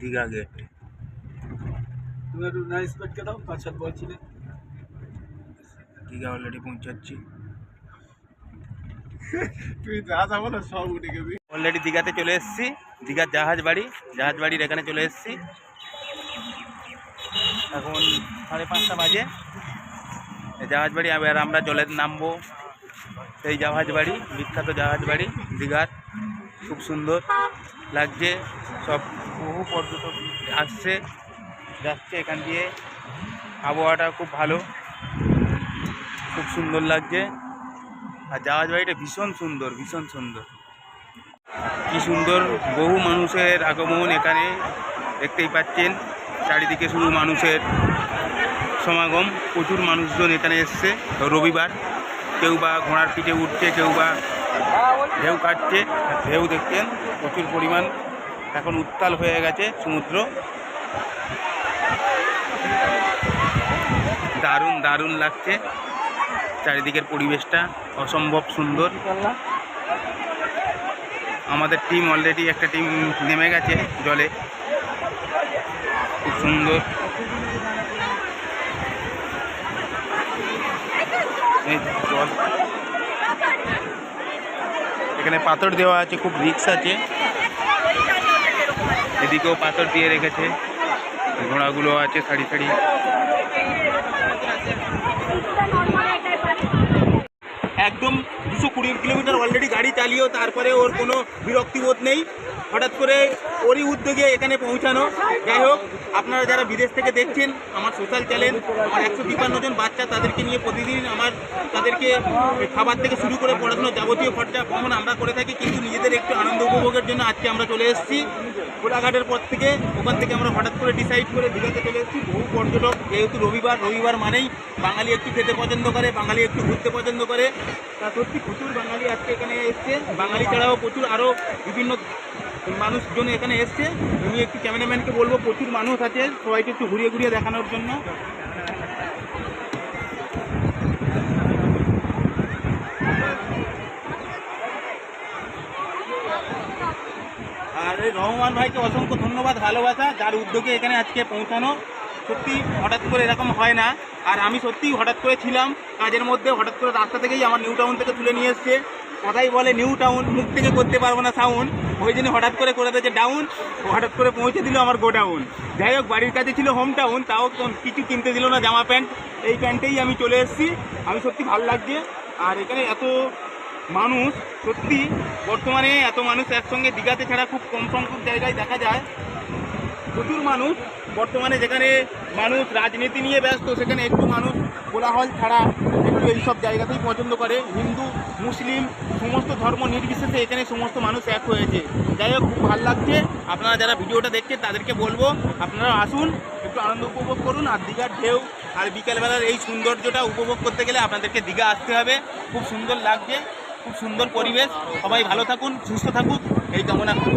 Digha gate তুমি একটু না স্পিডকে দাও পাঁচ সাত বলছিলে দীঘা অলরেডি পৌঁছাচ্ছি। তুই যা যাব না সব উঠে গেবি। অলরেডি দীঘাতে চলে এসেছি দীঘার জাহাজ বাড়ি জাহাজ বাড়ির এখানে চলে এসেছি। এখন সাড়ে পাঁচটা বাজে। এই জাহাজ বাড়ি এবার আমরা জলে নামবো। সেই জাহাজ বাড়ি বিখ্যাত জাহাজ বাড়ি দীঘার। খুব সুন্দর। লাগছে। সব বহু পর্যটক আসছে, যাচ্ছে এখান দিয়ে। আবহাওয়াটা খুব ভালো, খুব সুন্দর লাগছে। আর জাহাজ বাড়িটা ভীষণ সুন্দর ভীষণ সুন্দর। কি সুন্দর, বহু মানুষের আগমন এখানে দেখতেই পাচ্ছেন। চারিদিকে শুধু মানুষের সমাগম, প্রচুর মানুষজন এখানে এসছে। রবিবার কেউ বা ঘোড়ার পিঠে উঠছে, কেউ বা ঢেউ কাটছে, ঢেউ দেখছেন, প্রচুর পরিমাণ এখন উত্তাল হয়ে গেছে সমুদ্র। দারুণ দারুণ লাগছে। চারিদিকের পরিবেশটা অসম্ভব সুন্দর। আমাদের টিম অলরেডি একটা টিম নেমে গেছে জলে। খুব সুন্দর। জল এখানে পাথর দেওয়া আছে, খুব রিক্স আছে। এদিকেও পাথর দিয়ে রেখেছে। ঘোড়াগুলো আছে সারি সারি। একদম কিলোমিটার অলরেডি গাড়ি চালিয়েও তারপরে ওর কোনো বিরক্তিবোধ নেই। হঠাৎ করে ওরই উদ্যোগে এখানে পৌঁছানো। যাই হোক, আপনারা যারা বিদেশ থেকে দেখছেন, আমার সোশ্যাল চ্যানেল আমার একশো তিপ্পান্ন জন বাচ্চা তাদেরকে নিয়ে প্রতিদিন আমার, তাদেরকে খাবার থেকে শুরু করে পড়াশোনার যাবতীয় খরচা বহন আমরা করে থাকি, কিন্তু নিজেদের একটু আনন্দ উপভোগের জন্য আজকে আমরা চলে এসেছি। কোলাঘাটের পর থেকে ওখান থেকে আমরা হঠাৎ করে ডিসাইড করে দীঘাতে চলে এসেছি। বহু পর্যটক, যেহেতু রবিবার রবিবার মানেই বাঙালি একটু খেতে পছন্দ করে, বাঙালি একটু ঘুরতে পছন্দ করে। তা সত্যি প্রচুর বাঙালি আজকে এখানে এসছে। বাঙালি ছাড়াও প্রচুর আরও বিভিন্ন মানুষজন এখানে এসছে। আমি একটু ক্যামেরাম্যানকে বলব, প্রচুর মানুষ আছে সবাইকে একটু ঘুরিয়ে ঘুরিয়ে দেখানোর জন্য। আর রহমান ভাইকে অসংখ্য ধন্যবাদ, ভালোবাসা, যার উদ্যোগে এখানে আজকে পৌঁছানো। সত্যি হঠাৎ করে এরকম হয় না। আর আমি সত্যি হঠাৎ করে ছিলাম, কাজের মধ্যে হঠাৎ করে রাস্তা থেকেই আমার নিউ টাউন থেকে তুলে নিয়ে এসছে। কথাই বলে, নিউ টাউন মুখ থেকে করতে পারব না সাউন্ড ওই জন্য হঠাৎ করে করে দিয়েছে ডাউন হঠাৎ করে পৌঁছে দিল আমার গোডাউন। যাই হোক, বাড়ির কাছে ছিল হোম টাউন তাও কিছু কিনতে দিল না জামা প্যান্ট। এই প্যান্টেই আমি চলে এসেছি। আমি সত্যি ভালো লাগছে। আর এখানে এত মানুষ সত্যি বর্তমানে এত মানুষ একসঙ্গে দীঘাতে ছাড়া খুব কম সংখ্যক জায়গায় দেখা যায়। প্রচুর মানুষ বর্তমানে যেখানে মানুষ রাজনীতি নিয়ে ব্যস্ত, সেখানে একটু মানুষ কোলাহল ছাড়া একটু এইসব জায়গাতেই পছন্দ করে। হিন্দু, মুসলিম, সমস্ত ধর্ম নির্বিশেষে এখানে সমস্ত মানুষ এক হয়েছে। যাই হোক, খুব ভালো লাগছে। আপনারা যারা ভিডিওটা দেখছেন, তাদেরকে বলব আপনারা আসুন, একটু আনন্দ উপভোগ করুন। আর দীঘার ঢেউ আর বিকেলবেলার এই সৌন্দর্যটা উপভোগ করতে গেলে আপনাদেরকে দীঘা আসতে হবে। খুব সুন্দর লাগছে। খুব সুন্দর পরিবেশ। সবাই ভালো থাকুন সুস্থ থাকুন এই কামনা করি